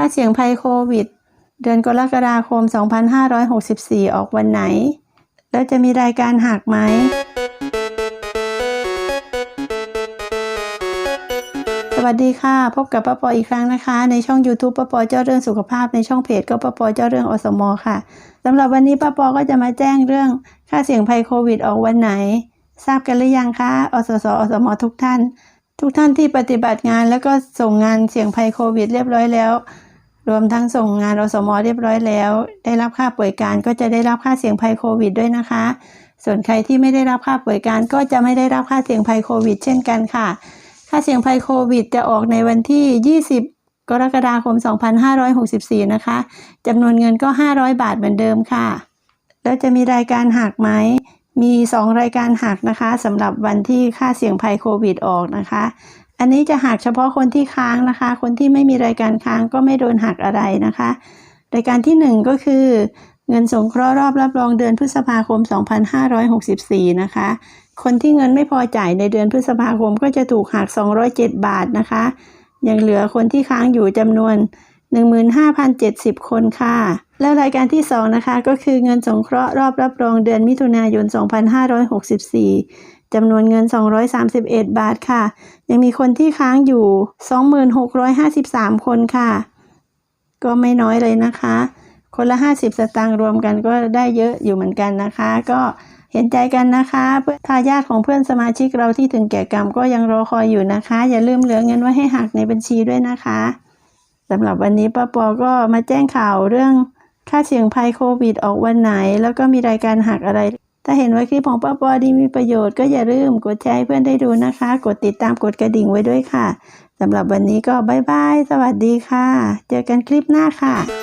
ค่าเสี่ยงภัยโควิด เดือนกรกฎาคม 2564 ออกวันไหน แล้วจะมีรายการหักไหมสวัสดีค่ะ พบกับป้าปออีกครั้งนะคะ ในช่อง YouTube ป้าปอเจ้าเรื่องสุขภาพในช่องเพจก็ป้าปอเจ้าเรื่องอสมอค่ะสำหรับวันนี้ป้าปอก็จะมาแจ้งเรื่องค่าเสี่ยงภัยโควิดออกวันไหน ทราบกันหรือยังคะอสสอสมทุกท่าน ทุกท่านที่ปฏิบัติงานแล้วก็ส่งงานเสี่ยงภัยโควิดเรียบร้อยแล้ว รวมทั้งส่งงานอสมอเรียบร้อยแล้ว ได้รับค่าป่วยการก็จะได้รับค่าเสี่ยงภัยโควิดด้วยนะคะ ส่วนใครที่ไม่ได้รับค่าป่วยการก็จะไม่ได้รับค่าเสี่ยงภัยโควิด เช่นกันค่ะ ค่าเสี่ยงภัยโควิด จะออกในวันที่ 20กรกฎาคม 2564 นะคะ จำนวนเงินก็ 500 บาทเหมือนเดิมค่ะ แล้วจะมีรายการหักไหม มี 2 รายการหักนะคะสำหรับวันที่ค่าเสี่ยงภัยโควิดออกนะคะ อันนี้จะหักเฉพาะคนที่ค้างนะคะ คนที่ไม่มีรายการค้างก็ไม่โดนหักอะไรนะคะ รายการที่ 1 ก็คือ เงินสงเคราะห์รอบรับรองเดือนพฤษภาคม 2564 นะคะ คนที่เงินไม่พอจ่ายในเดือนพฤษภาคมก็จะถูกหัก 207 บาทนะคะ ยังเหลือคนที่ค้างอยู่จำนวน 15,070 คนค่ะ แล้วรายการที่ 2 นะคะ ก็คือเงินสงเคราะห์รอบรับรองเดือนมิถุนายน 2564 จำนวนเงิน 231 บาทค่ะ ยังมีคนที่ค้างอยู่ 2653 คนค่ะ ก็ไม่น้อยเลยนะคะ คนละ 50 สตางค์รวมกันก็ได้เยอะอยู่เหมือนกันนะคะ ก็เห็นใจกันนะคะเพื่อนทายาทของเพื่อนสมาชิกเราที่ถึงแก่กรรมก็ยังรอคอยอยู่นะคะ อย่าลืมเหลือเงินไว้ให้หักในบัญชีด้วยนะคะสำหรับวันนี้ป้าปอก็มาแจ้งข่าวเรื่องค่าเสี่ยงภัยโควิดออกวันไหน แล้วก็มีรายการหักอะไร ถ้าเห็นว่าคลิปของป้าปอดีมีประโยชน์ก็อย่าลืมกดแชร์ให้เพื่อนได้ดูนะคะ กดติดตามกดกระดิ่งไว้ด้วยค่ะสำหรับวันนี้ก็บ๊ายบาย สวัสดีค่ะ เจอกันคลิปหน้าค่ะ